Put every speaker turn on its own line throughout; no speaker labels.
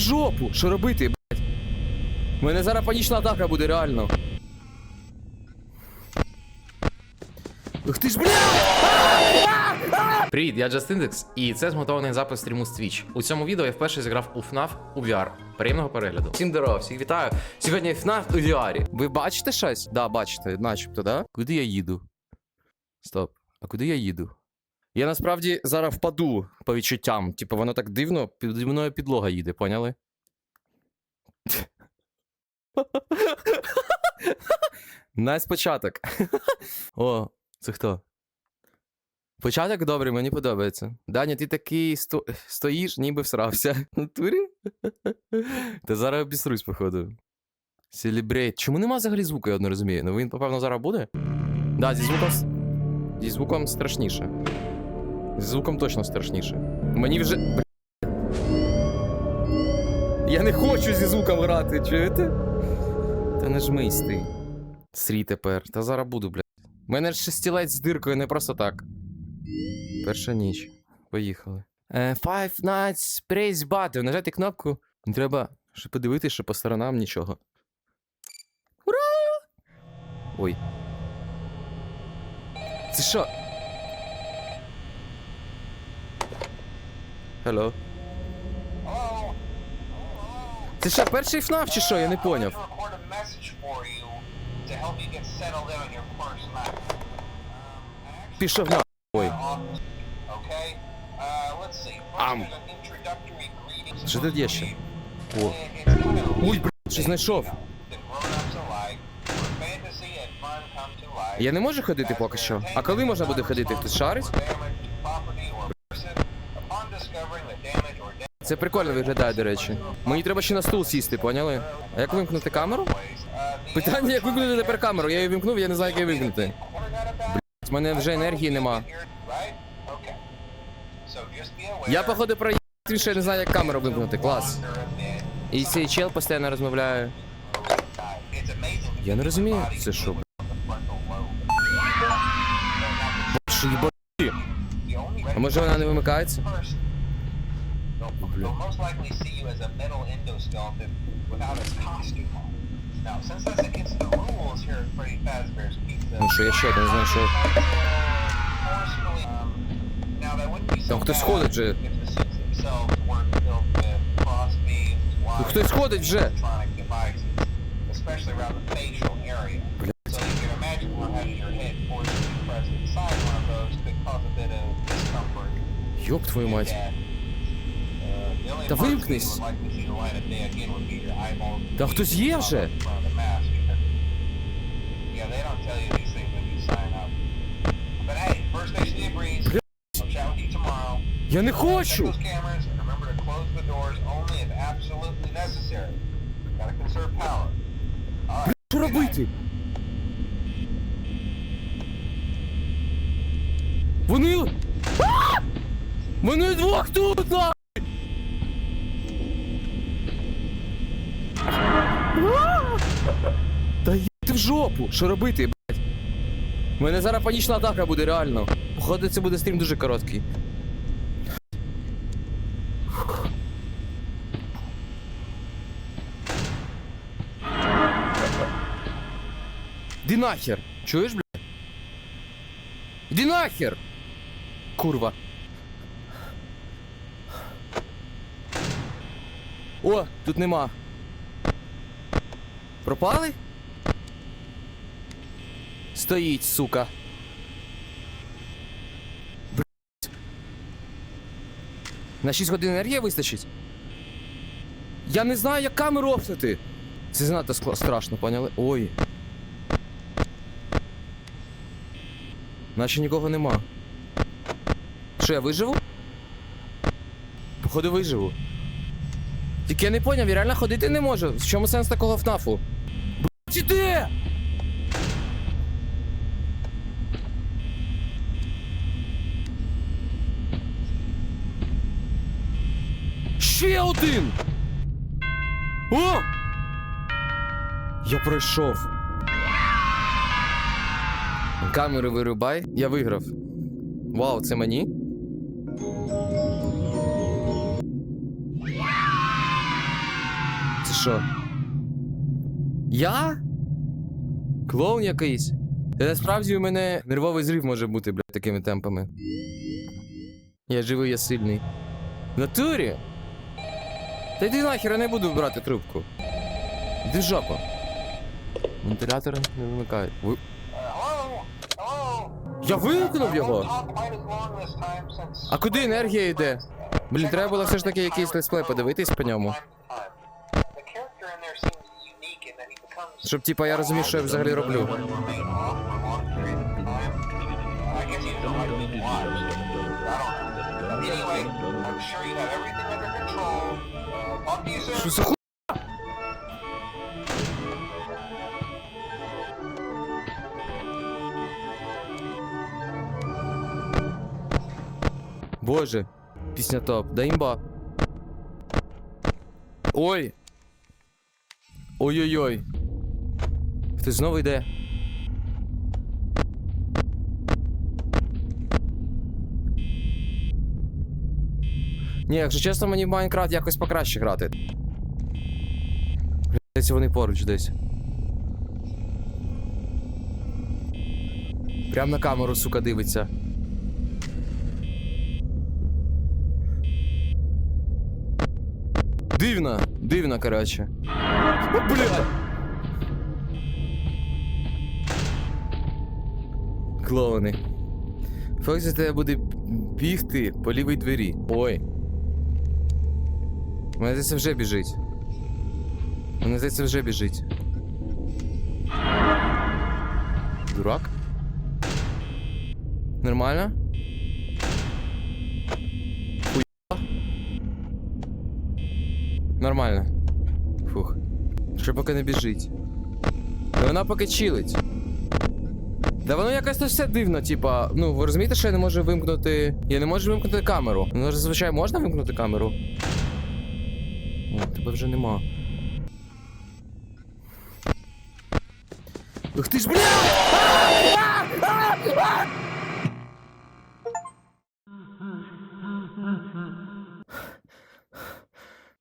в жопу! Що робити, блядь? У мене зараз панічна атака буде, реально. Ух ти ж, блядь!
Привіт, я Justindix, і це змотований запис стріму з Twitch. У цьому відео я вперше зіграв у FNAF у VR. Приємного перегляду. Всім здорово, всіх вітаю. Сьогодні FNAF у VR.
Ви бачите щось? Да, бачите, начебто, да? Куди я їду? Стоп. А куди я їду? Я насправді зараз впаду по відчуттям. Типу, воно так дивно, піді мною підлога їде, поняли? Найс початок. О, це хто? Початок добрий, мені подобається. Даня, ти такий сто... стоїш, ніби всрався. Натурі? Та зараз обісрусь, походу. Селебрейт. Чому нема взагалі звуку, я не розумію. Ну він, напевно, зараз буде? Да, зі звуком. Зі звуком страшніше. Зі звуком точно страшніше. Мені вже. Я не хочу зі звуком грати, чуєте? Та не жмись ти. Срій тепер. Та зараз буду, блядь. У мене ж шестілець з диркою не просто так. Перша ніч. Поїхали. Е, Five Nights Praise Button. Нажати кнопку. Не треба ще подивитися, що по сторонам нічого. Ура! Ой. Це що? Hello. Це що, перший ФНАФ чи що? Я не поняв.
Um,
Пішов на. Ой.
Uh,
Ам. Що тут є ще? О. Ой, блядь, що знайшов? Я не можу ходити поки що. А коли можна буде ходити? Хтось шарить? Це прикольно виглядає, до речі. Мені треба ще на стул сісти, поняли? А як вимкнути камеру? Питання, як вимкнути тепер камеру? Я її вимкнув, я не знаю, як її вимкнути.
back.
У мене вже енергії нема. Я, походу, про що я не знаю, як камеру вимкнути. Клас. І цей чел постійно розмовляє. Я не розумію, це що. б***ь? А може вона не вимикається?
They'll most likely see you as a metal endoskeleton without its costume on. Now, since that's against the rules here at Freddy Fazbear's Pizza,
Ну що, я ще один знайшов.
forcefully, um, now that wouldn't be so
Там хтось
bad
ходить же.
if the suits themselves weren't filled with crossbeams,
Ну
wires,
хтось ходить вже.
electronic devices, especially around the facial area. So you can imagine how having your head forcibly pressed inside one of those could cause a bit of discomfort.
Йоп твою мать. Та вимкнись. Та хтось є вже.
in front of the mask. Yeah, they don't tell
жопу! Що робити, блядь? У мене зараз панічна атака буде, реально. Походу, це буде стрім дуже короткий. Ди нахер! Чуєш, блядь? Іди нахер! Курва. О, тут нема. Пропали? Стоїть, сука. Блять. На 6 годин енергії вистачить? Я не знаю, як камеру офнути. Це занадто страшно, поняли? Ой. Наче нікого нема. Що, я виживу? Походу виживу. Тільки я не поняв, я реально ходити не можу. В чому сенс такого ФНАФу? Блять, де? Ще один! О! Я пройшов. Камери вирубай. Я виграв. Вау, це мені? Це що? Я? Клоун якийсь? Насправді у мене нервовий зрив може бути, блядь, такими темпами. Я живий, я сильний. В натурі? Та йди нахер, я не буду брати трубку. Іди в жопу. Вентилятори не вимикають. Ви... Я вимкнув його! А куди енергія йде? Блін, треба було все ж таки якийсь летсплей подивитись по ньому. Щоб, типа, я розумів, що я взагалі роблю. Що за ху... Боже, пісня топ, да імба. Ой. Ой-ой-ой. Хтось знову йде. Ні, якщо чесно, мені в Майнкрафт якось покраще грати. Десь вони поруч десь. Прям на камеру, сука, дивиться. Дивно, дивно, коротше. О, Бля! Клоуни. Фокс за тебе буде бігти по лівій двері. Ой. Мене здається вже біжить. Мене здається вже біжить. Дурак? Нормально? Хуя? Нормально. Фух. Що поки не біжить. Да вона поки чилить. Да воно якось то все дивно, типа, ну ви розумієте, що я не можу вимкнути. Я не можу вимкнути камеру. Ну, зазвичай можна вимкнути камеру? О, тебе вже нема. Ух ти ж, бля!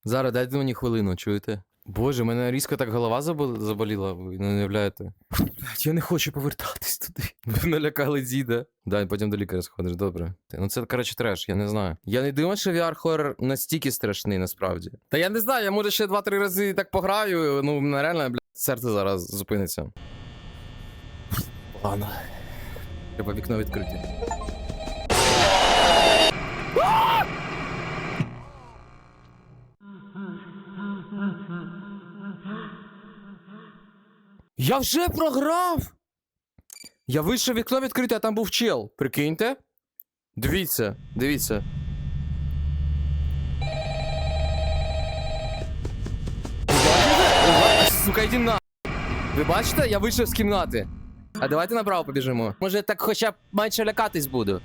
Зараз дайте мені хвилину, чуєте? Боже, мене різко так голова забол- заболіла, ви не уявляєте. Блядь, я не хочу повертатись туди. Ви налякали діда. Да, і потім до лікаря сходиш, добре. Ну це, коротше, треш, я не знаю. Я не думаю, що VR-хоррор настільки страшний, насправді. Та я не знаю, я може ще 2-3 рази так пограю, ну, мене реально, блядь, серце зараз зупиниться. Ладно. Треба вікно відкрити. Я вже програв! Я вийшов вікно відкрите, а там був чел. Прикиньте? Дивіться, дивіться. Сука, йди на. Ви бачите, я вийшов з кімнати. А давайте направо побіжимо. Може, так хоча б менше лякатись буду.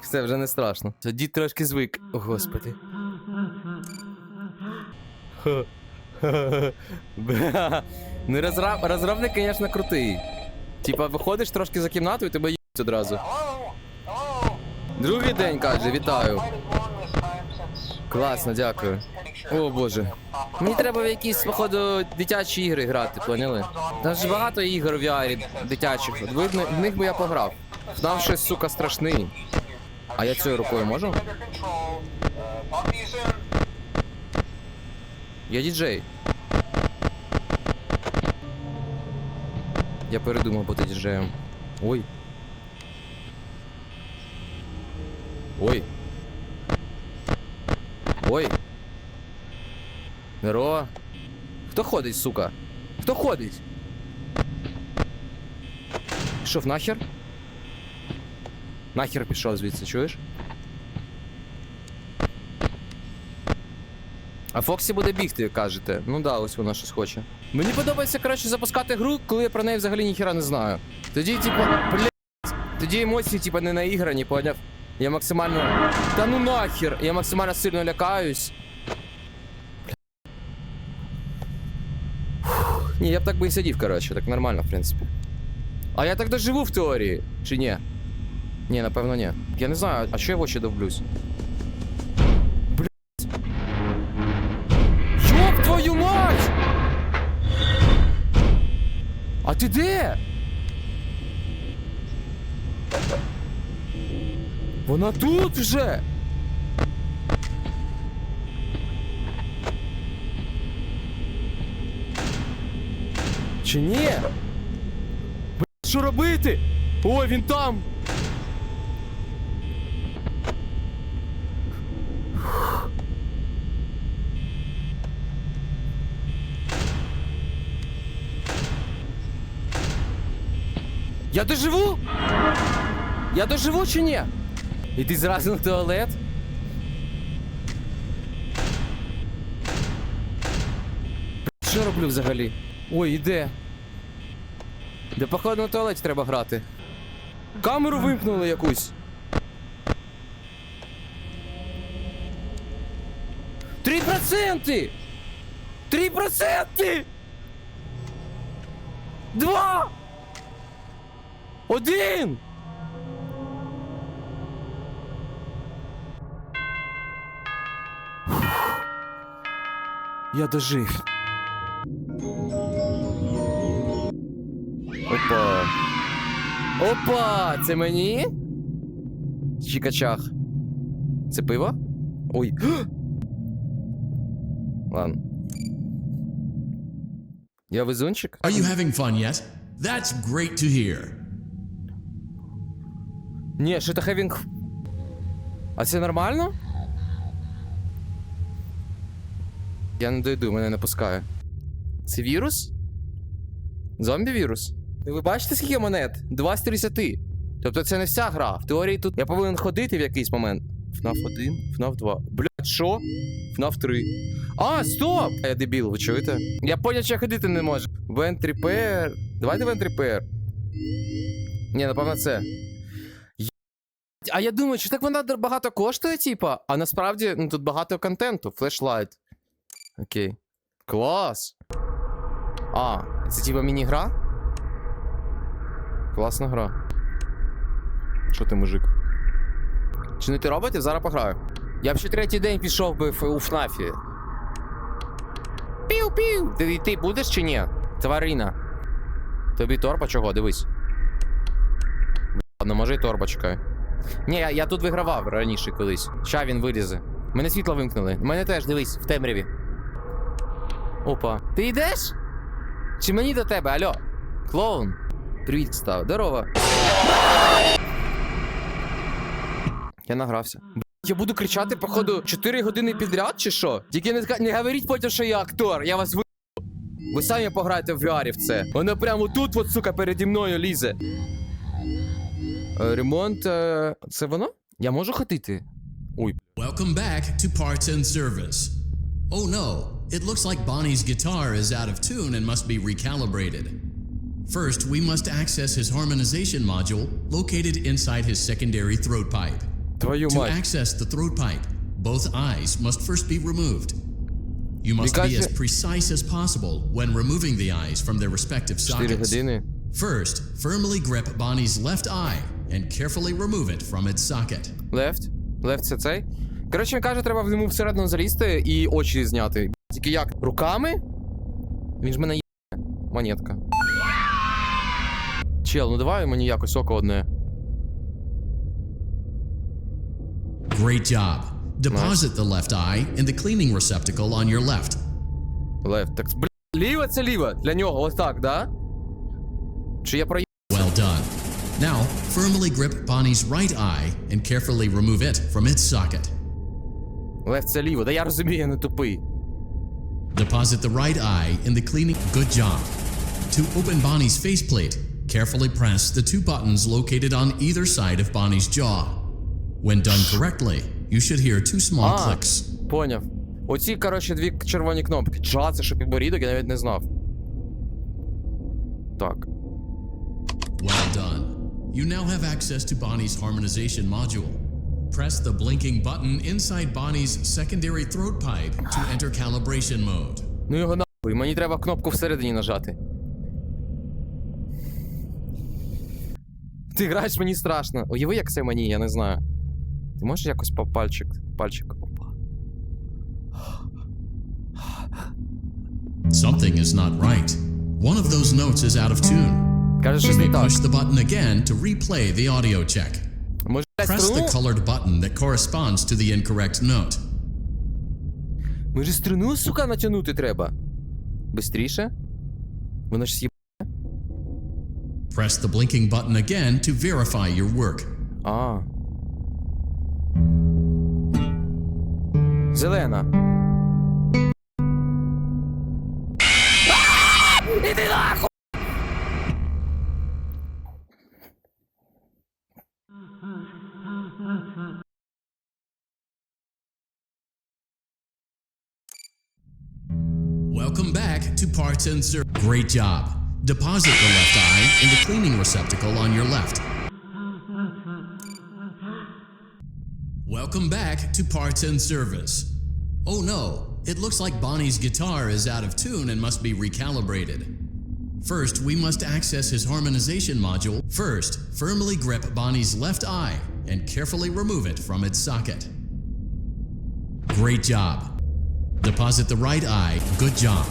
Все, вже не страшно. Дід трошки звик. О, господи. Бля. Ну, розраб... розробник, звісно, крутий. Типа, виходиш трошки за кімнату і тебе їбуть одразу. Другий день каже, вітаю. Класно, дякую. О боже. Мені треба в якісь, походу, дитячі ігри грати, поняли? Там ж багато ігор в VR дитячих. Видно, в них би я пограв. Там щось, сука, страшний. А я цією рукою можу? Я діджей. Я передумав бути діджеєм. Ой. Ой. Ой. Здорово. Хто ходить, сука? Хто ходить? Пішов нахер? Нахер пішов звідси, чуєш? А Фоксі буде бігти, кажете. Ну да, ось вона щось хоче. Мені подобається, коротше, запускати гру, коли я про неї взагалі ніхіра не знаю. Тоді, типу, блядь, тоді емоції, типу, не наіграні, поняв? Я максимально. Та ну нахер! Я максимально сильно лякаюсь. Ні, я б так би і сидів, коротше, так нормально, в принципі. А я так доживу в теорії, чи ні? Ні, напевно, ні. Я не знаю, а що я в очі довблюсь? Блять. Йоп твою мать! А ти де? Вона тут вже! Чи ні? Що робити? Ой, він там! Я доживу? Я доживу чи ні? Іди зразу на туалет. Що роблю взагалі? Ой, іде. Де походу на туалеті треба грати. Камеру вимкнули якусь. Три проценти! Три проценти! Два! Один! Я дожив. Опа. Опа! Це мені? Чікачах. Це пиво? Ой. Ладно. Я везунчик?
Are you having fun yet? That's great to hear.
Ні, що це хевінг. А це нормально? Я не дойду, мене не пускає. Це вірус? Зомбі-вірус? Ну, Ви бачите, скільки монет? 2 з 30. Тобто це не вся гра. В теорії тут я повинен ходити в якийсь момент. FNAF 1, FNAF 2. Блядь, що? FNAF 3. А, стоп! Я дебіл, ви чуєте? Я поняв, що я ходити не можу. Repair. Давайте Repair. Ні, напевно, це. А я думаю, чи так вона багато коштує, типа? А насправді ну, тут багато контенту. Флешлайт. Окей. Клас. А, це типа міні-гра? Класна гра. Що ти, мужик? Чи не ти роботів? Зараз пограю. Я б ще третій день пішов би у ФНАФі. Пів-пів! Ти, ти будеш чи ні? Тварина. Тобі торба чого? Дивись. Ладно, може і торба чекай. Ні, я, я тут вигравав раніше колись. Ща він вилізе. Мене світло вимкнули. Мене теж, дивись, в темряві. Опа. Ти йдеш? Чи мені до тебе, алло? Клоун. Привіт, став. Здорово. Я награвся. Я буду кричати, походу, 4 години підряд, чи що? Тільки не, не говоріть потім, що я актор, я вас ви. Ви самі пограєте в VR в це. Воно прямо тут, от, сука, переді мною лізе. Е, Ремонт. е, Це воно? Я можу ходити? Ой,
Welcome back to Parts and Service. Oh no, it looks like Bonnie's guitar is out of tune and must be recalibrated. First, we must access his harmonization module located inside his secondary throat pipe.
твою
To
мать.
access the throat pipe, both eyes must first be removed. You must be
Because-
as precise as possible when removing the eyes from their respective
4
sockets.
години.
First, firmly grip Bonnie's left eye and carefully remove it from its socket.
Left. Left це цей. Коротше, він каже, треба в ньому всередину залізти і очі зняти. Тільки як? Руками? Він ж мене є. Монетка. Чел, ну давай мені якось око одне.
Great job. Deposit the left eye in the cleaning receptacle on your left.
Left. Так, бля, ліве це ліве. Для нього, ось так, да? Чи я про
Well done. Now, firmly grip Bonnie's right eye and carefully remove it from its socket.
Left це ліво. Да я розумію, я не тупий.
Deposit the right eye in the cleaning. Good job. To open Bonnie's faceplate, carefully press the two buttons located on either side of Bonnie's jaw. When done correctly, you should hear two small
А,
clicks.
поняв. Оці, коротше, дві червоні кнопки. Джа, це що підборідок, я навіть не знав. Так.
Well done. You now have access to Bonnie's harmonization module. Press the blinking button inside Bonnie's secondary throat pipe to enter calibration mode.
Ну його нахуй, мені треба кнопку всередині нажати. Ти граєш, мені страшно. Уяви, як це мені, я не знаю. Ти можеш якось по пальчик, пальчик. Опа.
Something is not right. One of those notes is out of tune.
Каже, щось не так.
push the button again to replay the audio check.
Може,
Press the colored button that corresponds to the incorrect note.
Може, струну, сука, натягнути треба? Бистріше? Вона ж.
Press the blinking button again to verify your work.
А. Зелена. Іди нахуй!
Welcome back to Parts and Service. Great job. Deposit the left eye in the cleaning receptacle on your left. Welcome back to Parts and Service. Oh no, it looks like Bonnie's guitar is out of tune and must be recalibrated. First, we must access his harmonization module. First, firmly grip Bonnie's left eye and carefully remove it from its socket. Great job. Deposit the right eye. Good job.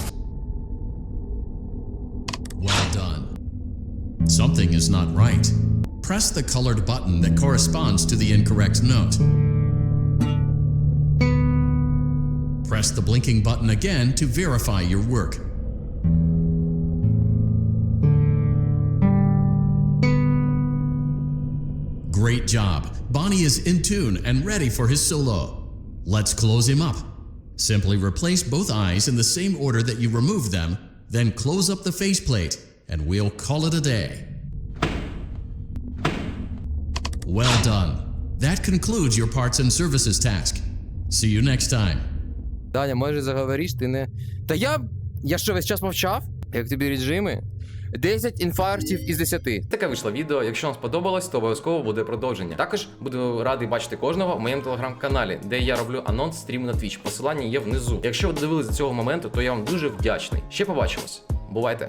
Something is not right. Press the colored button that corresponds to the incorrect note. Press the blinking button again to verify your work. Great job. Bonnie is in tune and ready for his solo. Let's close him up. Simply replace both eyes in the same order that you removed them, then close up the faceplate, and we'll call it a day. Well done. That concludes your parts and services task. See you next time.
Даня, може заговориш, ти не. Та я. Я що, весь час мовчав? Як тобі режими? 10 інфарктів із 10.
Таке вийшло відео. Якщо вам сподобалось, то обов'язково буде продовження. Також буду радий бачити кожного в моєму телеграм-каналі, де я роблю анонс стріму на Twitch. Посилання є внизу. Якщо ви додивились до цього моменту, то я вам дуже вдячний. Ще побачимось. Бувайте!